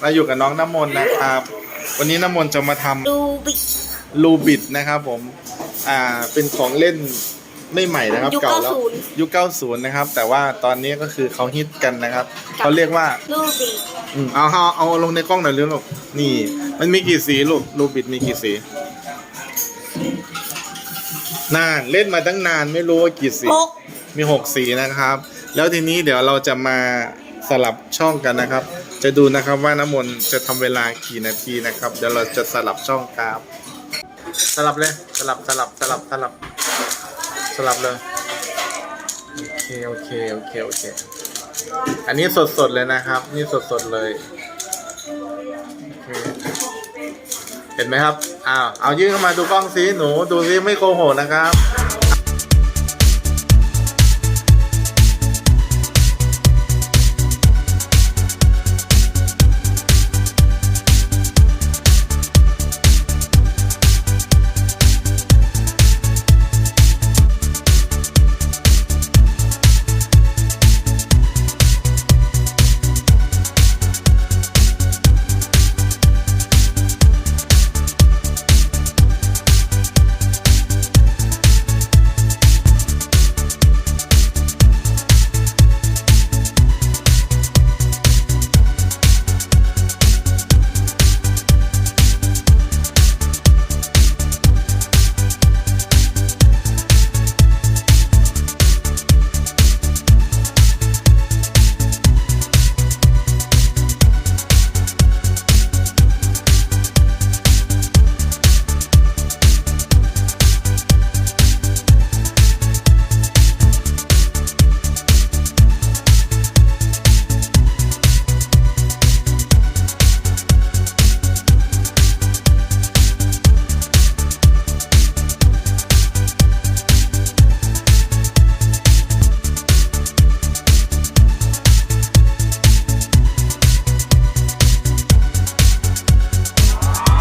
เราอยู่กับน้องน้ำมนต์นะครับ วันนี้น้ำมนต์จะมาทำดูบิลูบิดนะครับผม อ่า เป็นของเล่นไม่ใหม่นะครับ ยุคเก่าแล้ว90ยุค90 นะครับ แต่ว่าตอนนี้ก็คือเขาฮิตกันนะครับ เขาเรียกว่าดูบิอืมเอาเอาเอาลงในกล้องหน่อยเรื่องลูกนี่ มันมีกี่สีลูกลูบิดมีกี่สีนานเล่นมาตั้งนานไม่รู้ว่ากี่สีหกมีหกสีนะครับ แล้วทีนี้เดี๋ยวเราจะมาสลับช่องกันนะครับ จะดูนะครับว่าน้ำมนต์จะทำเวลากี่นาทีนะครับ เดี๋ยวเราจะสลับช่องครับ สลับเลยสลับสลับสลับสลับสลับเลยโอเคโอเคโอเคโอเค อันนี้สดสดเลยนะครับ นี่สดสดเลยเห็นไหมครับอ้าวเอายื่นเข้ามาดูกล้องซิหนูดูซิไม่โกหกนะครับ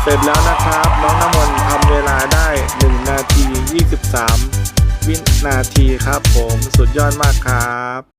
เสร็จแล้วนะครับ น้องน้ำมนต์ทำเวลาได้ 1 นาที 23 วินาทีครับผมสุดยอดมากครับ